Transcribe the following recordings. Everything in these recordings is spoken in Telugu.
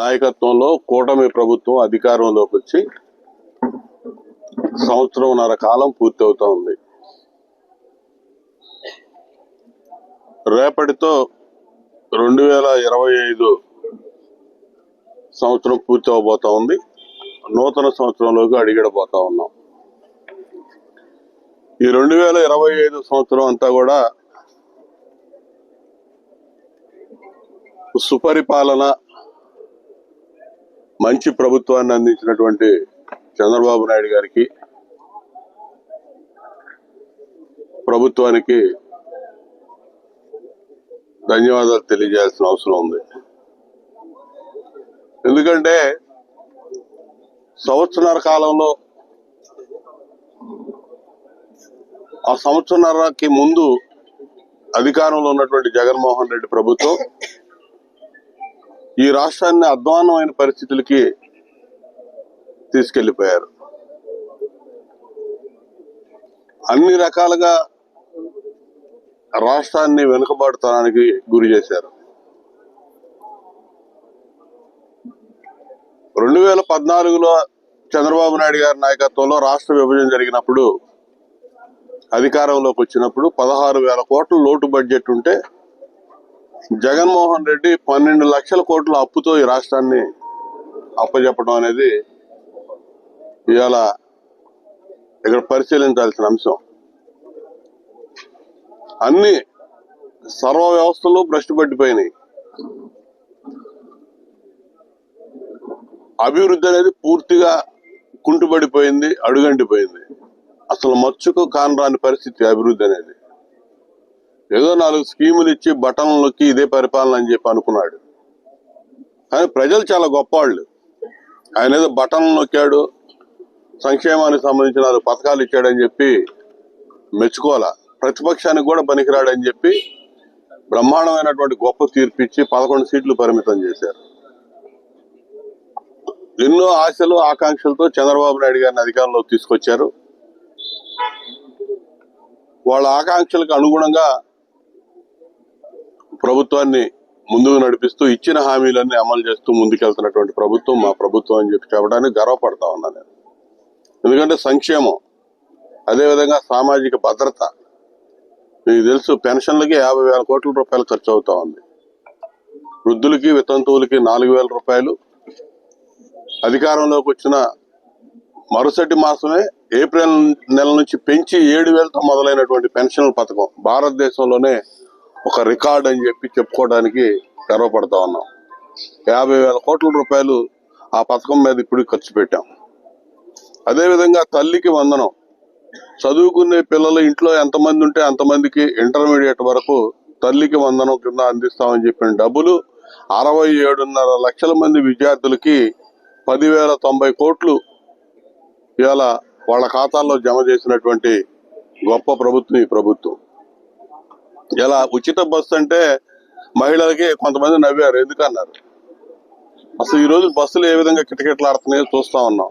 నాయకత్వంలో కూటమి ప్రభుత్వం అధికారంలోకి వచ్చి సంవత్సరంన్నర కాలం పూర్తి అవుతా ఉంది. రేపటితో రెండు వేల ఇరవై ఐదు సంవత్సరం పూర్తి అవబోతా ఉంది. నూతన సంవత్సరంలోకి అడిగిడబోతా ఉన్నాం. ఈ రెండు వేల ఇరవై ఐదు సంవత్సరం అంతా కూడా సుపరిపాలన మంచి ప్రభుత్వాన్ని అందించినటువంటి చంద్రబాబు నాయుడు గారికి ప్రభుత్వానికి ధన్యవాదాలు తెలియజేయాల్సిన అవసరం ఉంది. ఎందుకంటే సంవత్సరాల కాలంలో ఆ సంవత్సరాలకి ముందు అధికారంలో ఉన్నటువంటి జగన్మోహన్ రెడ్డి ప్రభుత్వం ఈ రాష్ట్రాన్ని అధ్వాన్నమైన పరిస్థితులకి తీసుకెళ్ళిపోయారు అన్ని రకాలుగా రాష్ట్రాన్ని వెనుకబాటుతనానికి గురి చేశారు. రెండు వేల పద్నాలుగులో చంద్రబాబు నాయుడు గారి నాయకత్వంలో రాష్ట్ర విభజన జరిగినప్పుడు అధికారంలోకి వచ్చినప్పుడు పదహారు వేల కోట్ల లోటు బడ్జెట్ ఉంటే జగన్మోహన్ రెడ్డి పన్నెండు లక్షల కోట్ల అప్పుతో ఈ రాష్ట్రాన్ని అప్పచెప్పడం అనేది ఇవాళ ఇక్కడ పరిశీలించాల్సిన అంశం. అన్ని సర్వ వ్యవస్థలు భ్రష్టు పట్టిపోయినాయి. అభివృద్ధి అనేది పూర్తిగా కుంటుపడిపోయింది అడుగంటిపోయింది. అసలు మచ్చుకు కానరాని పరిస్థితి అభివృద్ధి అనేది. ఏదో నాలుగు స్కీములు ఇచ్చి బటన్లు నొక్కి ఇదే పరిపాలన అని చెప్పి అనుకున్నాడు. కానీ ప్రజలు చాలా గొప్పవాళ్ళు ఆయన ఏదో బటన్లు నొక్కాడు సంక్షేమానికి సంబంధించిన నాలుగు పథకాలు ఇచ్చాడని చెప్పి మెచ్చుకోవాలా. ప్రతిపక్షానికి కూడా పనికిరాడని చెప్పి బ్రహ్మాండమైనటువంటి గొప్ప తీర్పు ఇచ్చి పదకొండు సీట్లు పరిమితం చేశారు. ఎన్నో ఆశలు ఆకాంక్షలతో చంద్రబాబు నాయుడు గారిని అధికారంలోకి తీసుకొచ్చారు. వాళ్ళ ఆకాంక్షలకు అనుగుణంగా ప్రభుత్వాన్ని ముందుకు నడిపిస్తూ ఇచ్చిన హామీలన్నీ అమలు చేస్తూ ముందుకెళ్తున్నటువంటి ప్రభుత్వం మా ప్రభుత్వం అని చెప్పి చెప్పడానికి గర్వపడతా ఉన్నా నేను. ఎందుకంటే సంక్షేమం అదేవిధంగా సామాజిక భద్రత. మీకు తెలుసు పెన్షన్లకి యాభై వేల కోట్ల రూపాయలు ఖర్చు అవుతా ఉంది. వృద్ధులకి వితంతువులకి నాలుగు వేల రూపాయలు. అధికారంలోకి వచ్చిన మరుసటి మాసమే ఏప్రిల్ నెల నుంచి పెంచి ఏడు వేలతో మొదలైనటువంటి పెన్షన్ పథకం. భారతదేశంలోనే ఒక రికార్డ్ అని చెప్పి చెప్పుకోవడానికి గర్వపడతా ఉన్నాం. యాభై వేల కోట్ల రూపాయలు ఆ పథకం మీద ఇప్పుడు ఖర్చు పెట్టాం. అదేవిధంగా తల్లికి వందనం. చదువుకునే పిల్లలు ఇంట్లో ఎంతమంది ఉంటే అంతమందికి ఇంటర్మీడియట్ వరకు తల్లికి వందనం కింద అందిస్తామని చెప్పిన డబ్బులు అరవై ఏడున్నర లక్షల మంది విద్యార్థులకి పదివేల తొంభై కోట్లు ఇవాళ వాళ్ళ ఖాతాల్లో జమ చేసినటువంటి గొప్ప ప్రభుత్వం ఈ ప్రభుత్వం. ఇలా ఉచిత బస్సు అంటే మహిళలకి కొంతమంది నవ్వారు ఎందుకన్నారు? అసలు ఈ రోజు బస్సులు ఏ విధంగా కిటకిటలాడుతున్నాయో చూస్తా ఉన్నాం.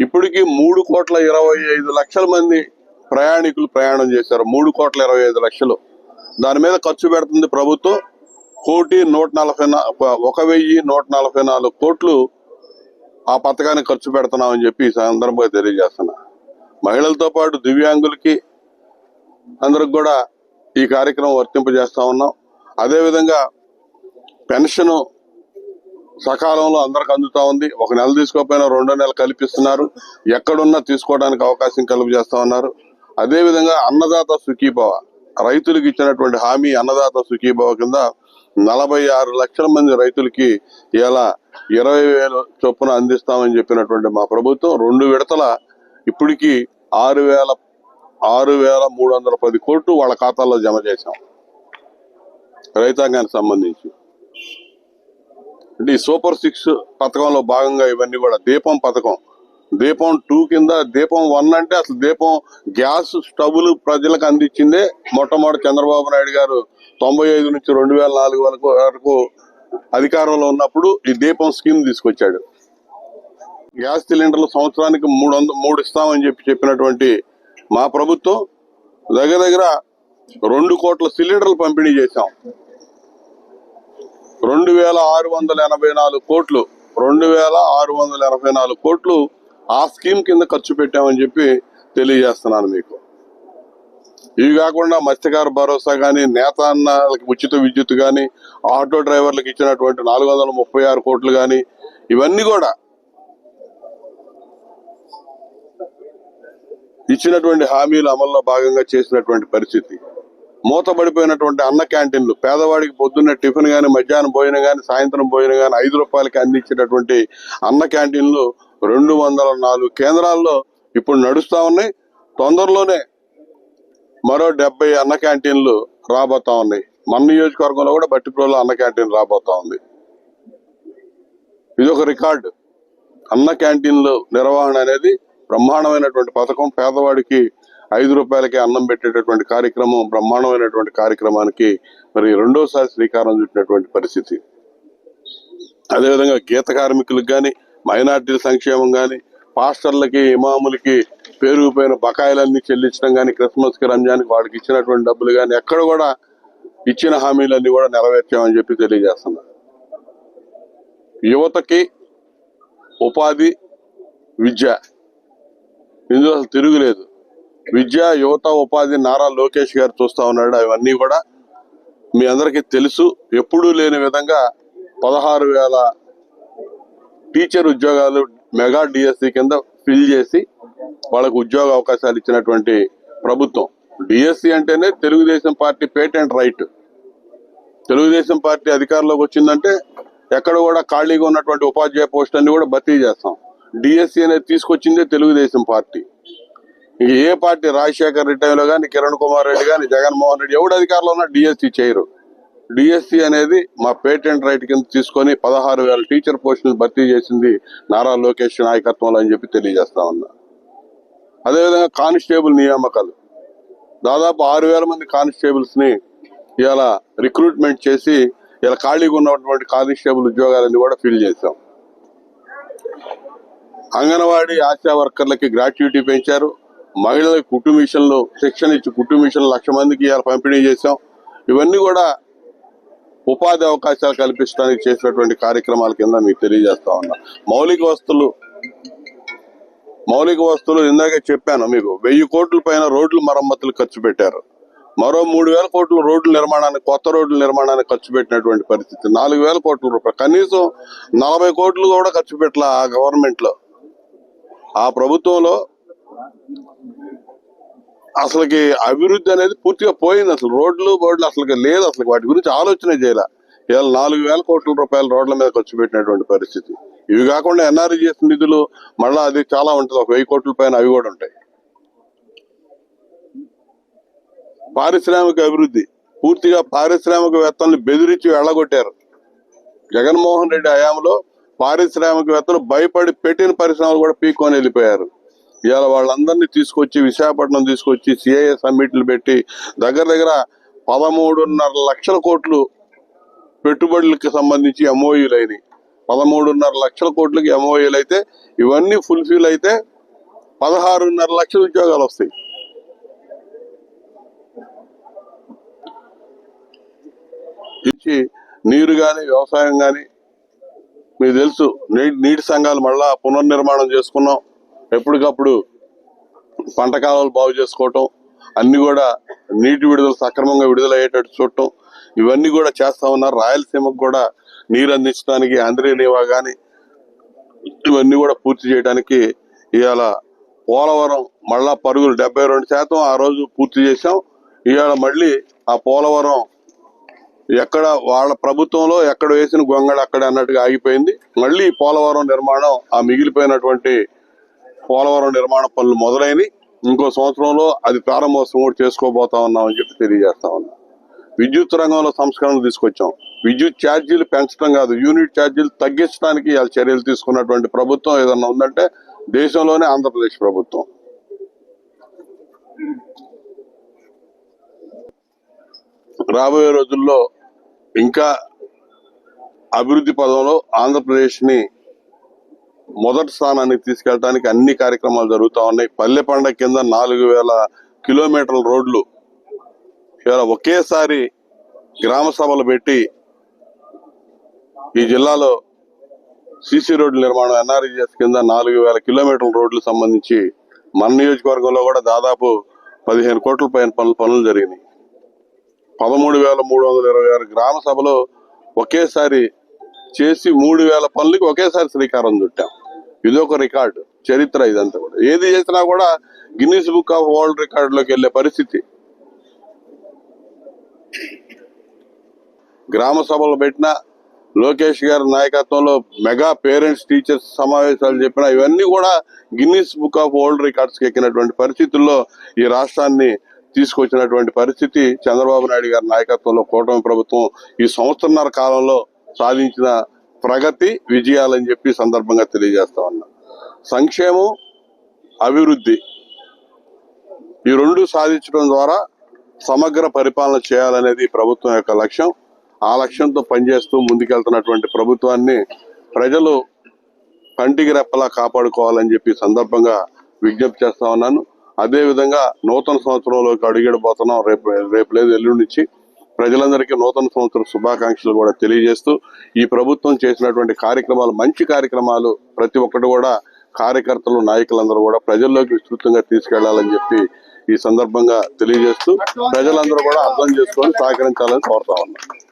ఇప్పటికి మూడు కోట్ల ఇరవై ఐదు లక్షల మంది ప్రయాణికులు ప్రయాణం చేశారు. మూడు కోట్ల ఇరవై ఐదు లక్షలు. దాని మీద ఖర్చు పెడుతుంది ప్రభుత్వం. కోటి నూట నలభై ఒక వెయ్యి నూట నలభై నాలుగు కోట్లు ఆ పథకానికి ఖర్చు పెడుతున్నామని చెప్పి ఈ సందర్భంగా తెలియజేస్తున్నా. మహిళలతో పాటు దివ్యాంగులకి అందరికి కూడా ఈ కార్యక్రమం వర్తింపజేస్తా ఉన్నాం. అదేవిధంగా పెన్షన్ సకాలంలో అందరికి అందుతా ఉంది. ఒక నెల తీసుకోకపోయినా రెండో నెల కల్పిస్తున్నారు. ఎక్కడున్నా తీసుకోవడానికి అవకాశం కలుగజేస్తా ఉన్నారు. అదేవిధంగా అన్నదాత సుఖీభవ. రైతులకు ఇచ్చినటువంటి హామీ అన్నదాత సుఖీభవ కింద నలభై ఆరు లక్షల మంది రైతులకి ఇలా ఇరవై వేల చొప్పున అందిస్తామని చెప్పినటువంటి మా ప్రభుత్వం రెండు విడతల ఇప్పటికీ ఆరు వేల ఆరు వేల మూడు వందల పది కోట్లు వాళ్ళ ఖాతాల్లో జమ చేశాం. రైతాంగానికి సంబంధించి. అంటే ఈ సూపర్ సిక్స్ పథకంలో భాగంగా ఇవన్నీ కూడా దీపం పథకం. దీపం టూ కింద దీపం వన్ అంటే అసలు దీపం గ్యాస్ స్టవ్లు ప్రజలకు అందించిందే మొట్టమొదటి చంద్రబాబు నాయుడు గారు తొంభై ఐదు నుంచి రెండు వేల నాలుగు వరకు వరకు అధికారంలో ఉన్నప్పుడు ఈ దీపం స్కీమ్ తీసుకొచ్చాడు. గ్యాస్ సిలిండర్లు సంవత్సరానికి మూడు వంద మూడు ఇస్తామని చెప్పి చెప్పినటువంటి మా ప్రభుత్వం దగ్గర దగ్గర రెండు కోట్ల సిలిండర్లు పంపిణీ చేశాం. రెండు వేల ఆరు వందల ఎనభై నాలుగు కోట్లు రెండు వేల ఆరు వందల ఎనభై నాలుగు కోట్లు ఆ స్కీమ్ కింద ఖర్చు పెట్టామని చెప్పి తెలియజేస్తున్నాను మీకు. ఇవి కాకుండా మత్స్యకార భరోసా కానీ నేత అన్నలకి ఉచిత విద్యుత్ కానీ ఆటో డ్రైవర్లకు ఇచ్చినటువంటి నాలుగు వందల ముప్పై ఆరు కోట్లు కానీ ఇవన్నీ కూడా ఇచ్చినటువంటి హామీలు అమల్లో భాగంగా చేసినటువంటి పరిస్థితి. మూతబడిపోయినటువంటి అన్న క్యాంటీన్లు పేదవాడికి పొద్దున్న టిఫిన్ కానీ మధ్యాహ్నం భోజనం కానీ సాయంత్రం భోజనం కానీ ఐదు రూపాయలకి అందించేటటువంటి అన్న క్యాంటీన్లు రెండు వందల నాలుగు కేంద్రాల్లో ఇప్పుడు నడుస్తూ ఉన్నాయి. తొందరలోనే మరో డెబ్బై అన్న క్యాంటీన్లు రాబోతా ఉన్నాయి. మన నియోజకవర్గంలో కూడా బట్టిప్రోలో అన్న క్యాంటీన్ రాబోతా ఉంది. ఇది ఒక రికార్డు. అన్న క్యాంటీన్లు నిర్వహణ అనేది బ్రహ్మాండమైనటువంటి పథకం పేదవాడికి ఐదు రూపాయలకి అన్నం పెట్టేటటువంటి కార్యక్రమం బ్రహ్మాండమైనటువంటి కార్యక్రమానికి మరి రెండోసారి శ్రీకారం చుట్టినటువంటి పరిస్థితి. అదేవిధంగా గీత కార్మికులకు కానీ మైనార్టీల సంక్షేమం కానీ పాస్టర్లకి ఇమాములకి పేరుకుపోయిన బకాయిలన్నీ చెల్లించడం కానీ క్రిస్మస్కి రంజాన్కి వాళ్ళకి ఇచ్చినటువంటి డబ్బులు కానీ ఎక్కడ కూడా ఇచ్చిన హామీలన్నీ కూడా నెరవేర్చామని చెప్పి తెలియజేస్తున్నా. యువతకి ఉపాధి విద్య ఇందులో అసలు తిరుగులేదు. విద్య యువత ఉపాధి నారా లోకేష్ గారు చూస్తా ఉన్నాడు. అవన్నీ కూడా మీ అందరికీ తెలుసు. ఎప్పుడూ లేని విధంగా పదహారు వేల టీచర్ ఉద్యోగాలు మెగా డిఎస్సి కింద ఫిల్ చేసి వాళ్ళకు ఉద్యోగ అవకాశాలు ఇచ్చినటువంటి ప్రభుత్వం. డిఎస్సి అంటేనే Telugu Desam party patent right. Telugu Desam party అధికారంలోకి వచ్చిందంటే ఎక్కడ కూడా ఖాళీగా ఉన్నటువంటి ఉపాధ్యాయ పోస్ట్ అన్ని కూడా భర్తీ చేస్తాం. డిఎస్సి అనేది తీసుకొచ్చిందే తెలుగుదేశం పార్టీ. ఇంక ఏ పార్టీ? రాజశేఖర్ రెడ్డి టైంలో కానీ కిరణ్ కుమార్ రెడ్డి కానీ జగన్మోహన్ రెడ్డి ఎవడు అధికారంలో ఉన్నా డిఎస్సి చేయరు. డిఎస్సి అనేది మా పేటెంట్ రైట్ కింద తీసుకొని పదహారు వేల టీచర్ పోస్టులు భర్తీ చేసింది నారా లోకేష్ నాయకత్వంలో అని చెప్పి తెలియజేస్తా ఉన్నా. అదేవిధంగా కానిస్టేబుల్ నియామకాలు. దాదాపు ఆరు వేల మంది కానిస్టేబుల్స్ని ఇవాళ రిక్రూట్మెంట్ చేసి ఇలా ఖాళీగా ఉన్నటువంటి కానిస్టేబుల్ ఉద్యోగాలన్నీ కూడా ఫిల్ చేశాం. అంగన్వాడీ ఆశా వర్కర్లకి గ్రాట్యుటీ పెంచారు. మహిళలకు కుట్టు మిషన్లు శిక్షణ ఇచ్చి కుట్టు మిషన్లు లక్ష మందికి ఇవాళ పంపిణీ చేశాం. ఇవన్నీ కూడా ఉపాధి అవకాశాలు కల్పించడానికి చేసినటువంటి కార్యక్రమాల కింద మీకు తెలియజేస్తా ఉన్నా. మౌలిక వస్తువులు మౌలిక వస్తువులు ఇందాక చెప్పాను మీకు. వెయ్యి కోట్ల పైన రోడ్లు మరమ్మతులు ఖర్చు పెట్టారు. మరో మూడు వేల కోట్ల రోడ్ల నిర్మాణానికి కొత్త రోడ్ల నిర్మాణానికి ఖర్చు పెట్టినటువంటి పరిస్థితి. నాలుగు వేల కోట్ల రూపాయలు. కనీసం నలభై కోట్లు కూడా ఖర్చు పెట్టాల ఆ గవర్నమెంట్లో. ఆ ప్రభుత్వంలో అసలుకి అభివృద్ధి అనేది పూర్తిగా పోయింది అసలు. రోడ్లు బోర్డులు అసలు లేదు అసలు వాటి గురించి ఆలోచన చేయాల. ఇవాళ నాలుగు వేల కోట్ల రూపాయలు రోడ్ల మీద ఖర్చు పెట్టినటువంటి పరిస్థితి. ఇవి కాకుండా ఎన్ఆర్జీఎస్ నిధులు మళ్ళీ అది చాలా ఉంటుంది. ఒక వెయ్యి కోట్ల పైన అవి కూడా ఉంటాయి. పారిశ్రామిక అభివృద్ధి. పూర్తిగా పారిశ్రామికవేత్తలను బెదిరించి వెళ్ళగొట్టారు. జగన్మోహన్ రెడ్డి హయాంలో పారిశ్రామికవేత్తలు భయపడి పెట్టిన పరిశ్రమలు కూడా పీక్కొని వెళ్ళిపోయారు. ఇవాళ వాళ్ళందరినీ తీసుకొచ్చి విశాఖపట్నం తీసుకొచ్చి సిఐఏ సమ్మిట్లు పెట్టి దగ్గర దగ్గర పదమూడున్నర లక్షల కోట్లు పెట్టుబడులకు సంబంధించి ఎంఓయూలు అయినాయి. పదమూడున్నర లక్షల కోట్లకి ఎంఓయూలు అయితే ఇవన్నీ ఫుల్ఫిల్ అయితే పదహారున్నర లక్షల ఉద్యోగాలు వస్తాయి. ఇచ్చి నీరు కానీ వ్యవసాయం కానీ మీకు తెలుసు నీటి నీటి సంఘాలు మళ్ళా పునర్నిర్మాణం చేసుకున్నాం. ఎప్పటికప్పుడు పంట కాలాలు బాగు చేసుకోవటం అన్ని కూడా నీటి విడుదల సక్రమంగా విడుదల అయ్యేటట్టు చూడటం ఇవన్నీ కూడా చేస్తా ఉన్నారు. రాయలసీమకు కూడా నీరు అందించడానికి ఆంధ్రే నీవా కానీ ఇవన్నీ కూడా పూర్తి చేయడానికి ఇవాళ పోలవరం మళ్ళా పరుగులు డెబ్బై రెండు శాతం ఆ రోజు పూర్తి చేశాం. ఇవాళ మళ్ళీ ఆ పోలవరం ఎక్కడ వాళ్ళ ప్రభుత్వంలో ఎక్కడ వేసిన గొంగళ అక్కడ అన్నట్టుగా ఆగిపోయింది. మళ్ళీ పోలవరం నిర్మాణం ఆ మిగిలిపోయినటువంటి పోలవరం నిర్మాణ పనులు మొదలైనవి. ఇంకో సంవత్సరంలో అది ప్రారంభోత్సవం కూడా చేసుకోబోతా ఉన్నామని చెప్పి తెలియజేస్తా ఉన్నాం. విద్యుత్ రంగంలో సంస్కరణలు తీసుకొచ్చాం. విద్యుత్ ఛార్జీలు పెంచడం కాదు యూనిట్ ఛార్జీలు తగ్గించడానికి ఇవాళ చర్యలు తీసుకున్నటువంటి ప్రభుత్వం ఏదన్నా ఉందంటే దేశంలోనే ఆంధ్రప్రదేశ్ ప్రభుత్వం. రాబోయే రోజుల్లో ఇంకా అభివృద్ధి పదంలో ఆంధ్రప్రదేశ్ని మొదటి స్థానానికి తీసుకెళ్ళడానికి అన్ని కార్యక్రమాలు జరుగుతూ ఉన్నాయి. పల్లె పండగ కింద నాలుగు వేల కిలోమీటర్ల రోడ్లు ఇవాళ ఒకేసారి గ్రామ సభలు పెట్టి ఈ జిల్లాలో సీసీ రోడ్ల నిర్మాణం ఎన్ఆర్ఈఎస్ కింద నాలుగు వేల కిలోమీటర్ల రోడ్లు సంబంధించి మన నియోజకవర్గంలో కూడా దాదాపు పదిహేను కోట్ల పైన పనులు పనులు జరిగినాయి. పదమూడు వేల మూడు వందల ఇరవై ఆరు గ్రామ సభలో ఒకేసారి చేసి మూడు వేల పనులకి ఒకేసారి శ్రీకారం చుట్టాం. ఇది ఒక రికార్డు చరిత్ర ఇదంతా కూడా. ఏది చేసినా కూడా గిన్నీస్ బుక్ ఆఫ్ వరల్డ్ రికార్డులోకి వెళ్ళే పరిస్థితి. గ్రామ సభలు పెట్టిన లోకేష్ గారి నాయకత్వంలో మెగా పేరెంట్స్ టీచర్స్ సమావేశాలు చెప్పిన ఇవన్నీ కూడా గిన్నీస్ బుక్ ఆఫ్ వరల్డ్ రికార్డ్స్కి ఎక్కినటువంటి పరిస్థితుల్లో ఈ రాష్ట్రాన్ని తీసుకొచ్చినటువంటి పరిస్థితి చంద్రబాబు నాయుడు గారి నాయకత్వంలో కూటమి ప్రభుత్వం ఈ సంవత్సరన్నర కాలంలో సాధించిన ప్రగతి విజయాలని చెప్పి సందర్భంగా తెలియజేస్తా ఉన్నా. సంక్షేమం అభివృద్ధి ఈ రెండు సాధించడం ద్వారా సమగ్ర పరిపాలన చేయాలనేది ప్రభుత్వం యొక్క లక్ష్యం. ఆ లక్ష్యంతో పనిచేస్తూ ముందుకెళ్తున్నటువంటి ప్రభుత్వాన్ని ప్రజలు కంటికి రెప్పలా కాపాడుకోవాలని చెప్పి సందర్భంగా విజ్ఞప్తి చేస్తా ఉన్నాను. అదే విధంగా నూతన సంవత్సరంలోకి అడుగుడబోతున్నాం రేపు రేపు లేదు ఎల్లుండి నుంచి ప్రజలందరికీ నూతన సంవత్సర శుభాకాంక్షలు కూడా తెలియజేస్తూ ఈ ప్రభుత్వం చేసినటువంటి కార్యక్రమాలు మంచి కార్యక్రమాలు ప్రతి ఒక్కటి కూడా కార్యకర్తలు నాయకులందరూ కూడా ప్రజల్లోకి విస్తృతంగా తీసుకెళ్ళాలని చెప్పి ఈ సందర్భంగా తెలియజేస్తూ ప్రజలందరూ కూడా అర్థం చేసుకొని సహకరించాలని కోరుతా ఉన్నాం.